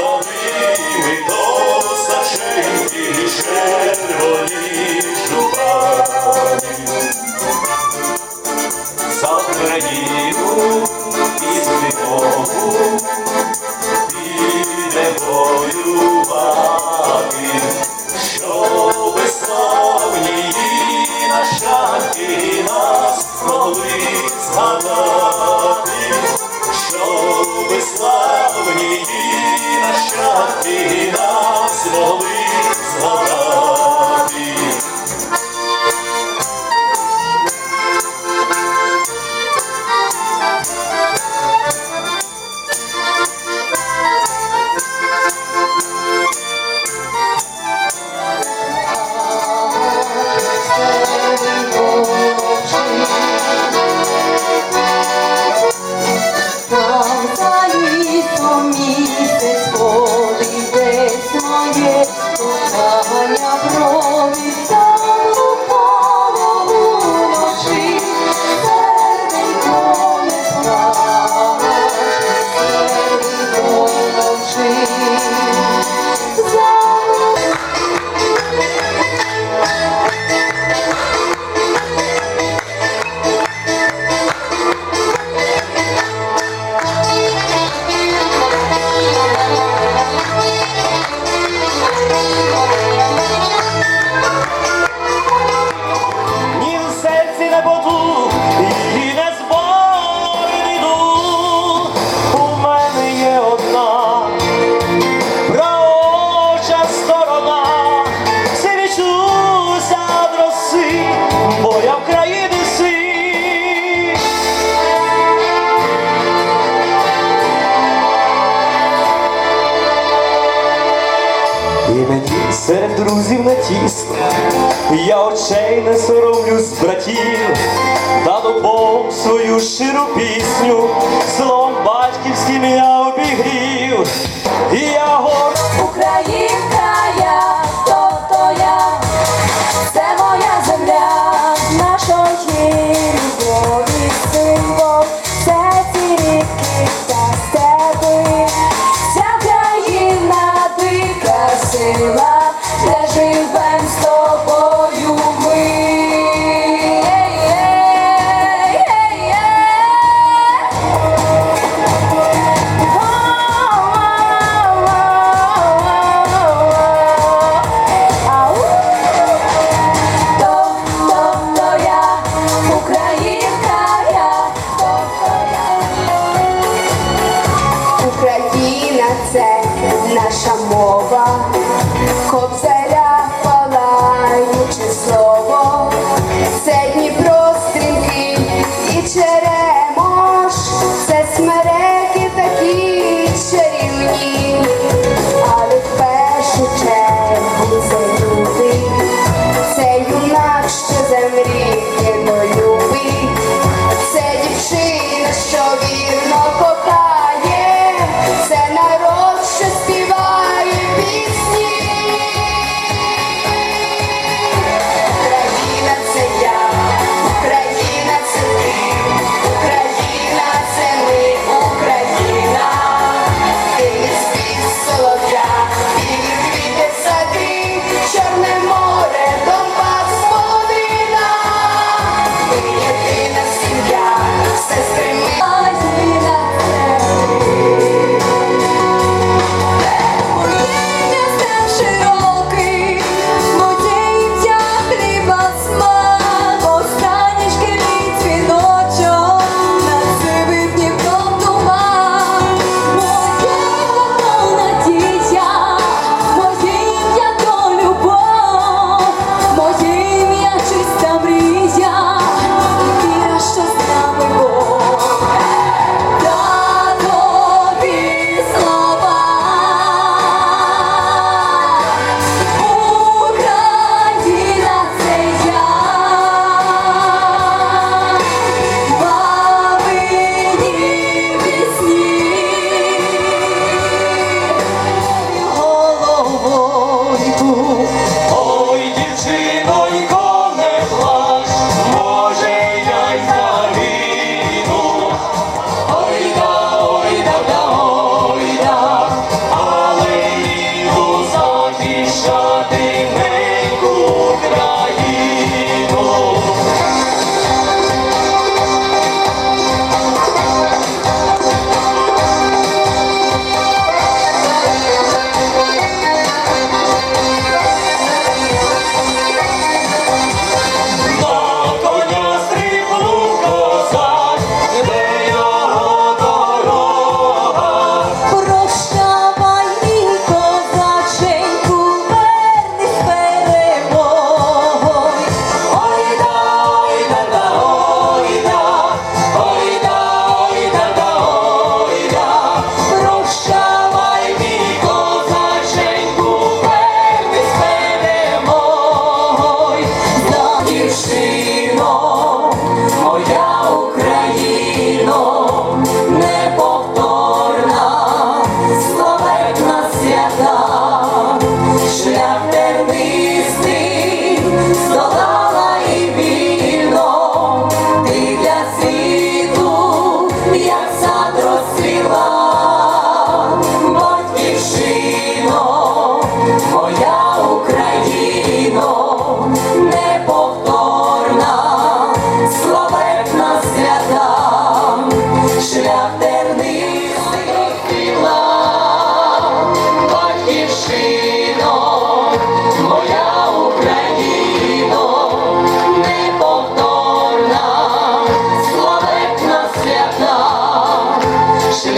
солими до сашеньки червоні шукані. За Україну друзів на тісно, я очей не соромлюсь братів, та дубом свою ширу пісню, злом батьківським я обігрів, і я горд.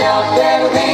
out there.